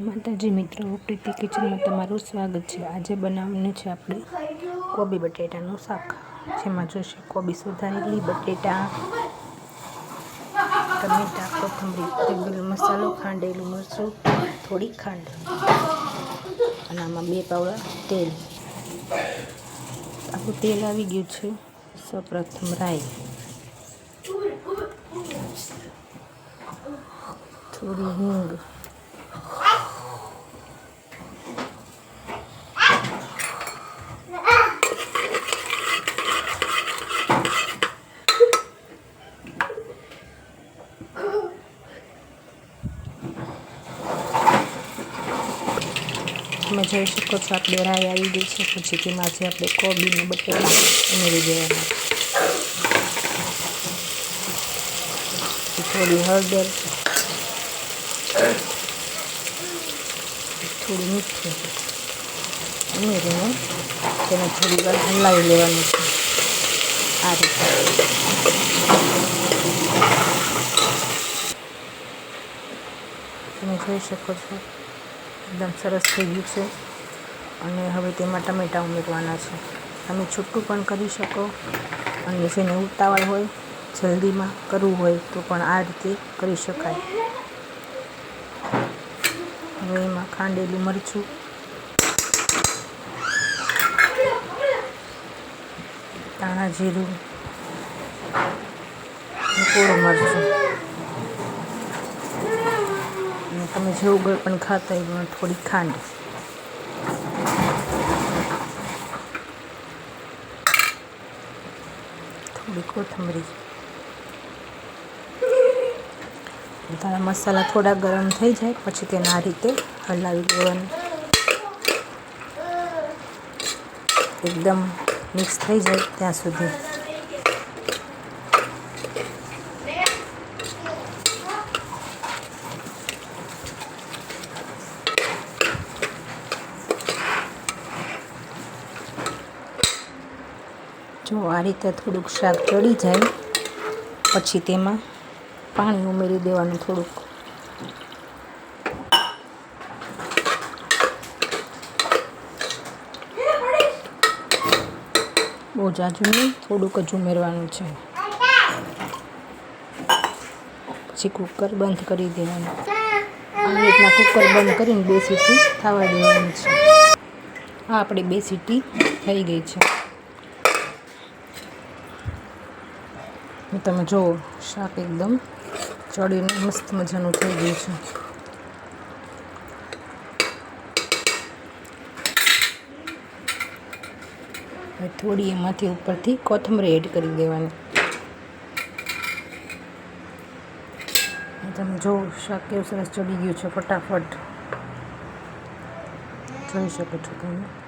માતાજી મિત્રો, પ્રીતિ કિચનમાં તમારું સ્વાગત છે. આજે બનાવવાનું છે આપણે કોબી બટેટાનું શાક. જેમાં જોશે કોબી સુધારેલી બટેટા, ટમેટા, કોથમરી તગેલો મસાલો, ખાંડેલું મરચું, થોડી ખાંડ અને આમાં બે પાવડા તેલ. આખું તેલ આવી ગયું છે. સૌપ્રથમ રાઈ. થોડી હિંગ. તમે જોઈ શકો છો. આપણે રાઈ આવી ગઈ છે. પછી તેમાં જે આપણે કોબી ને બટેટા ઉમેરી દેવાના. થોડી હળદર, થોડું મીઠું ઉમેરીને તેને થોડી વાર હલાવી લેવાનું છે. આ રીતે. તમે જોઈ શકો છો. એકદમ સરસ થઈ ગયું છે. અને હવે તેમાં ટમેટાં ઉમેરવાના છે. તમે છૂટું પણ કરી શકો. અને જેને ઉતાવળ હોય, જલ્દીમાં કરવું હોય, તો પણ આ રીતે કરી શકાય. હવે એમાં ખાંડેલું મરચું. ધાણા જીરું. કોળું મરચું. તમે જેવું ગળ પણ ખાતા હોય થોડી ખાંડ. થોડી કોથમરી. બધા મસાલા થોડા ગરમ થઈ જાય, પછી તેને આ રીતે હલાવી દેવાનું. એકદમ મિક્સ થઈ જાય ત્યાં સુધી. જો આ રીતે થોડુંક શાક ચડી જાય, પછી તેમાં પાણી ઉમેરી દેવાનું થોડુંક. બહુ જાજુ નહીં, થોડુંક જ ઉમેરવાનું છે. પછી કુકર બંધ કરી દેવાનું. આવી રીતના કુકર બંધ કરીને બે સીટી થવા દેવાની છે. આ આપણી બે સીટી થઈ ગઈ છે. તમે જુઓ, શાક એકદમ ચડીને મસ્ત મજાનું થઈ ગયું છે. હવે થોડી એમાંથી ઉપરથી કોથમરી એડ કરી દેવાની. તમે જો શાક કેવું સરસ ચડી ગયું છે ફટાફટ. જોઈ શકો છો તમે.